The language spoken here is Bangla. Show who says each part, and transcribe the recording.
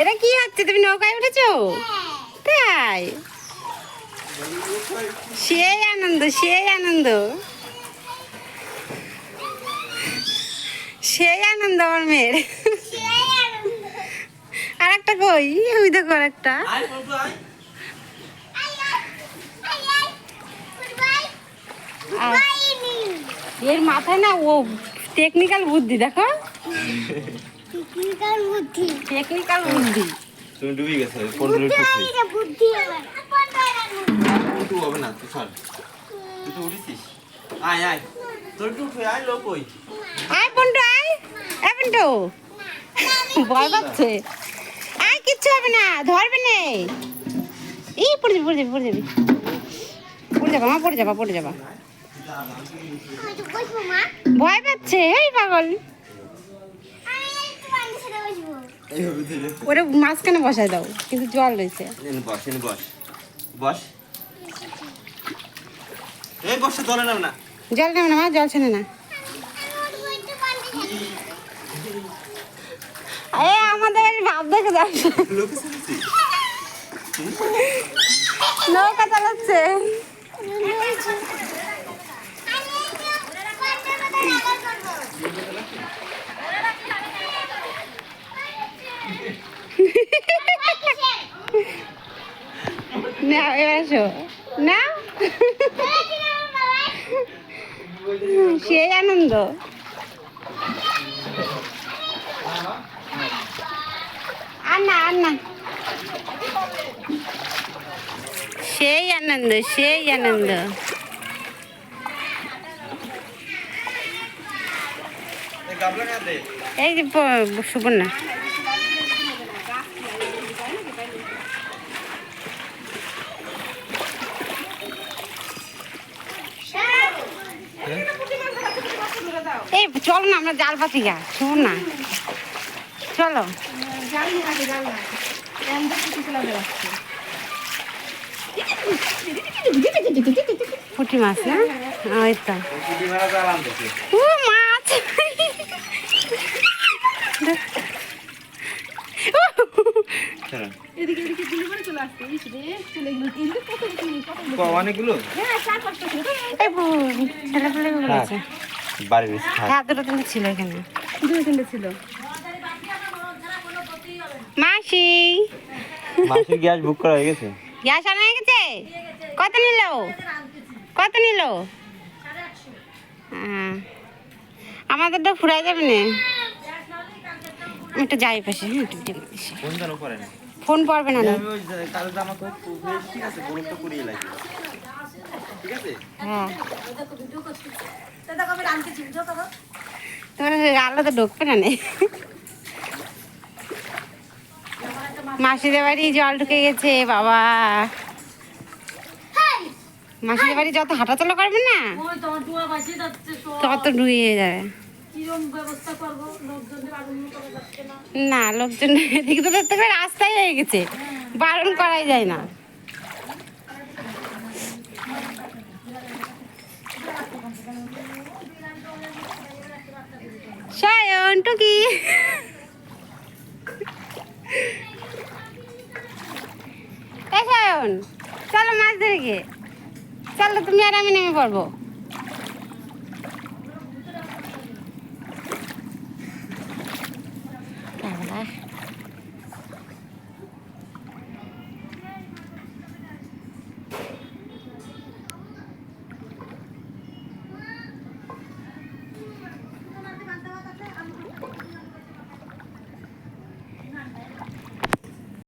Speaker 1: এটা কি হচ্ছে? তুমি নৌকায় উঠেছো? তাই? সেই আনন্দ সেই আনন্দ। সেই আনন্দ আমার মেয়ের। আর একটা কই? ওই দেখো একটা
Speaker 2: আয়।
Speaker 1: এর মাথায় না ও টেকনিক্যাল বুদ্ধি দেখো। টেকনিক্যাল বুদ্ধি। টেকনিক্যাল বুদ্ধি।
Speaker 2: তুমি ডুবে গেছো পনেরো উঠু হবে না তুই সর তুই তো উঠেছিস। আয় আয়। তোর একটু উঠে আয় লোক ওই।
Speaker 1: আয় পন্টু আয়। আয় পন্টু। ভয় পাচ্ছে। আয় কিচ্ছু হবে না ধরবে নে। এই পড়ে যাবি পড়ে যাবি পড়ে যাবি। পড়ে যাবা মা পড়ে যাবা পড়ে যাবা। ভয় পাচ্ছে এই পাগল। ওরে মাঝখানে বসায় দাও কিন্তু জল রয়েছে।
Speaker 2: এনে বস বস। বস। এই বসে ধরে নাও না।
Speaker 1: জল নেবে না মা জল ছেনে না। এ আমাদের ভাব দেখে যাচ্ছে নৌকা চালাচ্ছে। না, এবার আসো। না? সেই আনন্দ। আর না আর না সেই আনন্দ সেই আনন্দ।
Speaker 2: এই
Speaker 1: যে সুবর্ণা। এই চলো না আমরা জাল পাতি গা সুবর্ণা চলো। পুঁটি মাছ না? ওই তো। ও মাছ!
Speaker 2: অনেকগুলো? বাড়ির থাক
Speaker 1: হ্যাঁ দুটো তিনটে ছিল এখানে। দুটো তিনটে ছিল। মাসি।
Speaker 2: মাসির গ্যাস বুক করা হয়ে গেছে?
Speaker 1: গ্যাস আনা হয়ে গেছে? কত নিল? কত নিল? হ্যাঁ। আমাদেরটা ফুরাই যাবে না। আমি একটু যাই পাশে হ্যাঁ একটু ফোন পড়বে না
Speaker 2: ঠিক আছে?
Speaker 1: হ্যাঁ। তোমার আলো তো ঢুকবে না নে। মাসিদের বাড়ি জল ঢুকে গেছে বাবা। মাসিদের বাড়ি যত হাঁটাচলা করবে না
Speaker 3: ডুয়া
Speaker 1: তত ডুবিয়ে যাবে।
Speaker 3: না।
Speaker 1: না লোকজন এদিকে তো রাস্তায় হয়ে গেছে। বারণ করাই যায় না। সায়ন টুকি। সায়ন চলো মাছ ধরে গিয়ে। চলো তুমি আর আমি নেমে পড়ব।